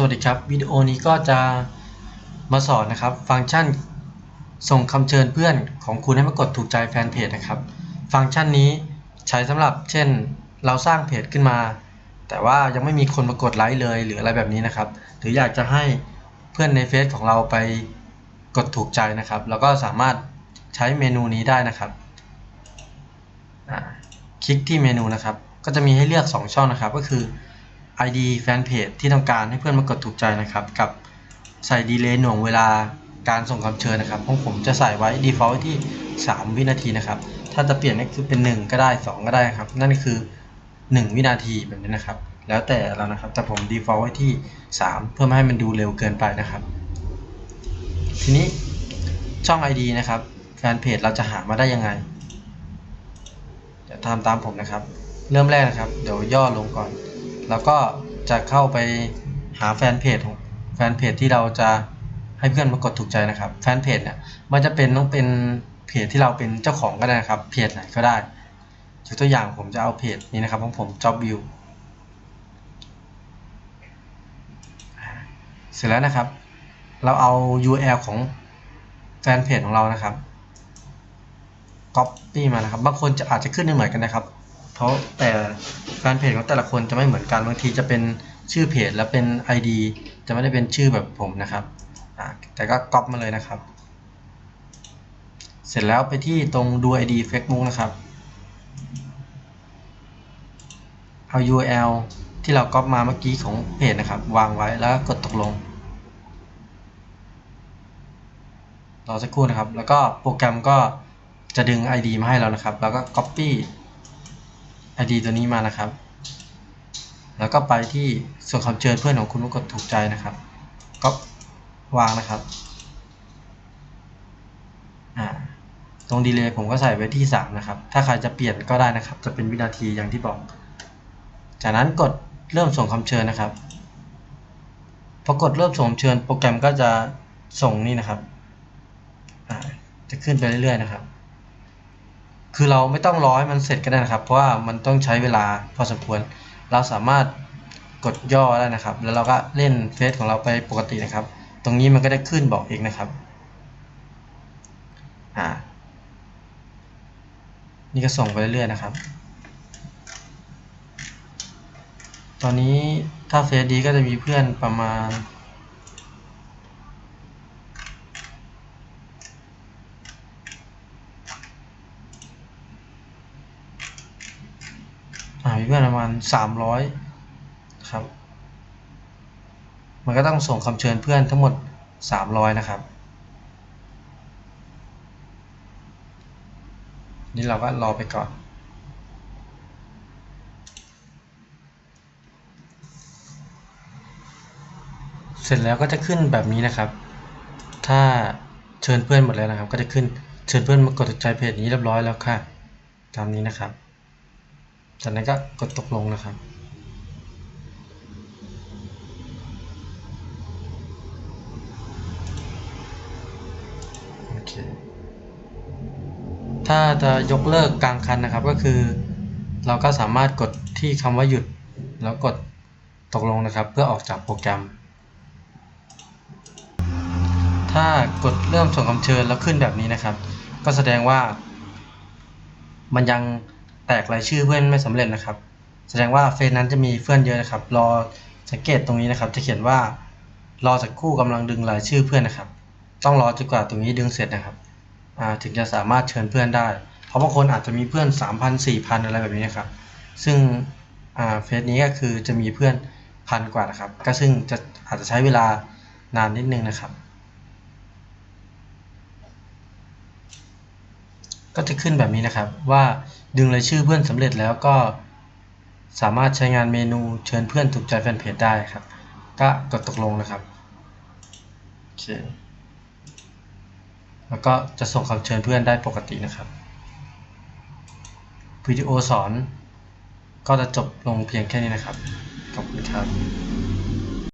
สวัสดีครับ วิดีโอนี้ก็จะมาสอนนะครับ ฟังก์ชันส่งคำเชิญเพื่อนของคุณให้มากดถูกใจแฟนเพจนะครับ ฟังก์ชันนี้ใช้สำหรับเช่น เราสร้างเพจขึ้นมา แต่ว่ายังไม่มีคนมากดไลค์เลยหรืออะไรแบบนี้นะครับ หรืออยากจะให้เพื่อนในเฟซของเราไปกดถูกใจนะครับ แล้วก็สามารถใช้เมนูนี้ได้นะครับคลิกที่เมนูนะครับ ก็จะมีให้เลือก 2 ช่องนะครับก็คือ ID แฟนเพจที่ต้องการให้เพื่อนมากดถูกใจนะครับ กับใส่ดีเลย์หน่วงเวลาการส่งคำเชิญนะครับของผมจะใส่ไว้ default ที่ 3 วินาทีนะครับ ถ้าจะเปลี่ยนก็คือเป็น 1 ก็ได้ 2 ก็ได้ครับ นั่นคือ 1 วินาทีแบบนี้นะครับ แล้วแต่เรานะครับ แต่ผม default ไว้ที่ 3 เพื่อไม่ให้มันดูเร็วเกินไปนะครับ ทีนี้ช่อง ID นะครับแฟนเพจเราจะหามาได้ยังไงจะทำตามผมนะครับ เริ่มแรกนะครับ เดี๋ยวย่อลงก่อน แล้วก็จะเข้าไปหาแฟนเพจของแฟนเพจที่เราจะให้เพื่อนมากดถูกใจนะครับ แฟนเพจเนี่ยมันจะเป็นต้องเป็นเพจที่เราเป็นเจ้าของก็ได้นะครับ เพจไหนก็ได้ยกตัวอย่างผมจะเอาเพจนี้นะครับของผม Job View เสร็จแล้วนะครับ เราเอา URL ของแฟนเพจของเรานะครับ Copy มานะครับ บางคนจะอาจจะขึ้นไม่เหมือนกันนะครับ เพราะแต่แฟนเพจของแต่ละคนจะไม่เหมือนกันบางทีจะเป็นชื่อเพจและเป็น ID จะไม่ได้เป็นชื่อแบบผมนะครับอ่าแต่ก็ก๊อปมาเลยนะครับ เสร็จแล้วไปที่ตรงดู ID Facebook นะครับ เอา URL ที่เราก๊อปมาเมื่อกี้ของเพจนะครับ วางไว้แล้วก็กดตกลงรอสักครู่นะครับ แล้วก็โปรแกรมก็จะดึง ID มาให้เรานะครับ แล้วก็ Copy ID ตัวนี้มานะครับ แล้วก็ไปที่ส่งคำเชิญเพื่อนของคุณมากดถูกใจนะครับ ก็วางนะครับอ่าตรงดีเลย์ผมก็ใส่ไว้ที่ 3 นะครับ ถ้าใครจะเปลี่ยนก็ได้นะครับ จะเป็นวินาทีอย่างที่บอก จากนั้นกดเริ่มส่งคำเชิญนะครับ พอกดเริ่มส่งคำเชิญโปรแกรมก็จะส่งนี่นะครับอ่าจะขึ้นไปเรื่อยๆนะครับ คือเราไม่ต้องรอให้มันเสร็จก็ได้นะครับ เพราะว่ามันต้องใช้เวลาพอสมควร เราสามารถกดย่อได้นะครับ แล้วเราก็เล่นเฟซของเราไปปกตินะครับ ตรงนี้มันก็ได้ขึ้นบอกเองนะครับอ่านี่ก็ส่งไปเรื่อยๆนะครับ ตอนนี้ถ้าเฟซดีก็จะมีเพื่อนประมาณ อ่ามีเพื่อนประมาณสามร้อยครับ มันก็ต้องส่งคำเชิญเพื่อนทั้งหมดสามร้อยนะครับนี่เราก็รอไปก่อน เสร็จแล้วก็จะขึ้นแบบนี้นะครับ ถ้าเชิญเพื่อนหมดแล้วนะครับ ก็จะขึ้นเชิญเพื่อนมากดถูกใจเพจนี้เรียบร้อยแล้วค่ะ ตามนี้นะครับ จากนั้นก็กดตกลงนะครับ โอเค ถ้าจะยกเลิกกลางคันนะครับก็คือ เราก็สามารถกดที่คำว่าหยุด แล้วกดตกลงนะครับ เพื่อออกจากโปรแกรม ถ้ากดเริ่มส่งคำเชิญแล้วขึ้นแบบนี้นะครับ ก็แสดงว่ามันยัง แตกรายชื่อเพื่อนไม่สำเร็จนะครับ แสดงว่าเฟซนั้นจะมีเพื่อนเยอะนะครับ รอสังเกตตรงนี้นะครับ จะเขียนว่ารอสักครู่กำลังดึงรายชื่อเพื่อนนะครับ ต้องรอจนกว่าตรงนี้ดึงเสร็จนะครับถึงจะสามารถเชิญเพื่อนได้ เพราะบางคนอาจจะมีเพื่อน 3,000 4,000 อะไรแบบนี้นะครับ ซึ่งเฟซนี้ก็คือจะมีเพื่อนพันกว่านะครับ ก็ซึ่งจะอาจจะใช้เวลานานนิดนึงนะครับ ก็จะขึ้นแบบนี้นะครับว่าดึงรายชื่อเพื่อนสำเร็จแล้วก็สามารถใช้งานเมนูเชิญเพื่อนถูกใจแฟนเพจได้ครับ ก็กดตกลงนะครับโอเคแล้วก็จะส่งคำเชิญเพื่อนได้ปกตินะครับวิดีโอสอนก็จะจบลงเพียงแค่นี้นะครับ ขอบคุณครับ